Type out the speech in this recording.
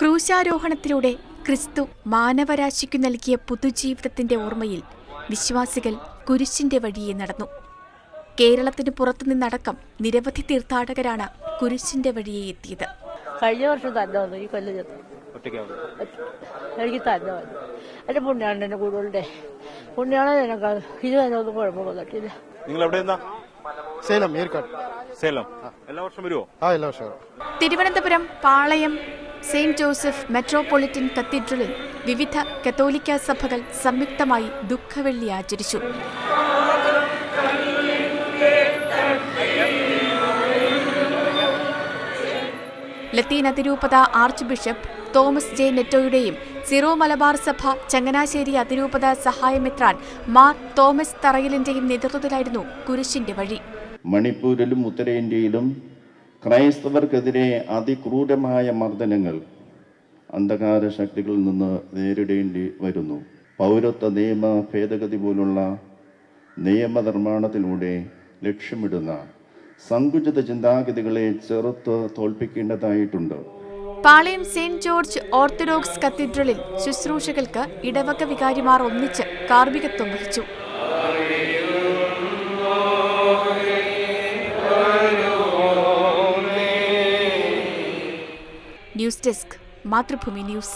ക്രൂശാരോഹണത്തിലൂടെ ക്രിസ്തു മാനവരാശിക്കു നൽകിയ പുതുജീവിതത്തിന്റെ ഓർമ്മയിൽ വിശ്വാസികൾ കുരിശിന്റെ വഴിയെ നടന്നു. കേരളത്തിന് പുറത്തുനിന്നടക്കം നിരവധി തീർത്ഥാടകരാണ് കുരിശിന്റെ വഴിയെ എത്തിയത്. കഴിഞ്ഞ വർഷം തന്നെ വന്നു ഈ കൊല്ലം എനിക്ക് തന്നെ വന്നു. എന്റെ പുണ്യാണ് എന്റെ കൂടുതലുണ്ട് പുണ്യാണ് എനിക്ക് ഇതുവരെ ഒന്നും കുഴപ്പമൊന്നും നിങ്ങൾ എവിടെ സേലം ഏർക്കാട് സേലം. എല്ലാ വർഷം വരുമോ ആ എല്ലാ വർഷവും Thiruvananthapuram Palayam saint Joseph metropolitan കത്തീഡ്രലിൽ വിവിധ കത്തോലിക്ക സഭകൾ സംയുക്തമായി ദുഃഖവെള്ളി ആചരിച്ചു. ലത്തീൻ അതിരൂപത ആർച്ച് ബിഷപ്പ് തോമസ് ജെ നെറ്റോയുടെയും സിറോ മലബാർ സഭ ചങ്ങനാശ്ശേരി അതിരൂപത സഹായമെത്രാൻ മാർ തോമസ് തറയിലിന്റെയും നേതൃത്വത്തിലായിരുന്നു കുരിശിന്റെ വഴി. മണിപ്പൂരിലും ഉത്തരേന്ത്യയിലും ക്രൈസ്തവർക്കെതിരെ അതിക്രൂരമായ മർദ്ദനങ്ങൾ അന്ധകാര ശക്തികളിൽ നിന്ന് നേരിടേണ്ടി വരുന്നു. പൗരത്വ നിയമ ഭേദഗതി പോലുള്ള നിയമനിർമ്മാണത്തിലൂടെ ലക്ഷ്യമിടുന്ന സങ്കുചിത ചിന്താഗതികളെ ചെറുത്ത് തോൽപ്പിക്കേണ്ടതായിട്ടുണ്ട്. പാളയം സെന്റ് ജോർജ് ഓർത്തഡോക്സ് കത്തീഡ്രലിൽ ശുശ്രൂഷകൾക്ക് ഇടവക വികാരിമാർ ഒന്നിച്ച് കാർമികത്വം വഹിച്ചു. News desk Mathrubhumi news